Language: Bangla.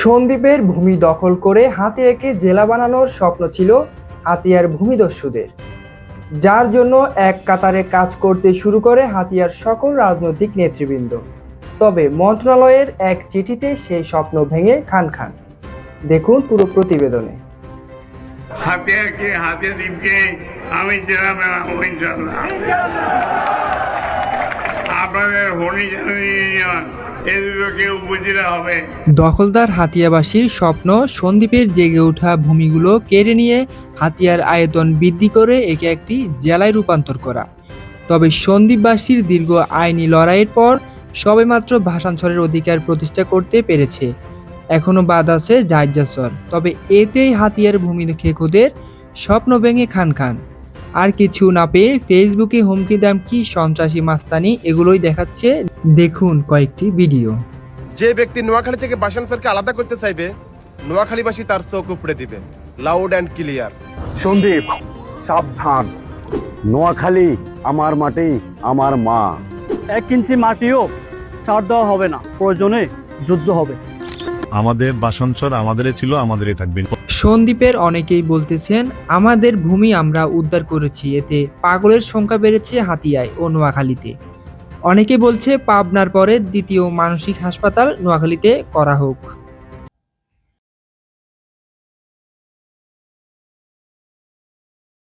সন্দ্বীপের ভূমি দখল করে হাতিয়াকে জেলা বানানোর স্বপ্ন ছিল হাতিয়ার ভূমিদস্যুদের। যার জন্য এক কাতারে কাজ করতে শুরু করে হাতিয়ার সকল রাজনৈতিক নেতৃবৃন্দ। তবে মন্ত্রণালয়ের এক চিঠিতে সেই স্বপ্ন ভেঙে খান খান। দেখুন পুরো প্রতিবেদনে। হাতে কি হাতে দ্বীপকে আমি জেলা বানাবো ইনশাল্লাহ দখলদার হাতিয়াবাসীর স্বপ্ন সন্দ্বীপের জেগে ওঠা ভূমিগুলো কেড়ে নিয়ে হাতিয়ার আয়তন বৃদ্ধি করে একে একটি জেলায় রূপান্তর করা। তবে সন্দ্বীপবাসীর দীর্ঘ আইনি লড়াইয়ের পর সবেমাত্র ভাষাঞ্চলের অধিকার প্রতিষ্ঠা করতে পেরেছে। এখনও বাদ আছে জায়জাসর তবে এতেই হাতিয়ার ভূমি খেকোদের স্বপ্ন ভেঙে খান খান আর কিছু না পেয়ে ফেসবুকে হুমকি দাম কি সন্ত্রাসী মাস্তানি এগুলোই দেখাচ্ছে। দেখুন কয়েকটি ভিডিও। যে ব্যক্তি নোয়াখালী থেকে বাসান স্যারকে আলাদা করতে চাইবে নোয়াখালীবাসী তার চোখ উপড়ে দিবে। লাউড অ্যান্ড ক্লিয়ার সন্দীপ সাবধান। নোয়াখালী আমার মাটি আমার মা। এক ইঞ্চি মাটিও ছাড় দেওয়া হবে না। প্রয়োজনে যুদ্ধ হবে। আমাদের বাসনচর আমাদেরই ছিল আমাদেরই থাকবে। সন্দ্বীপের অনেকেই বলতেছেন, আমাদের ভূমি আমরা উদ্ধার করেছি, এতে পাগলের সংখ্যা বেড়েছে হাতিয়ায় ও নোয়াখালীতে। অনেকে বলছে, পাবনার পরে দ্বিতীয় মানসিক হাসপাতাল নোয়াখালীতে করা হোক।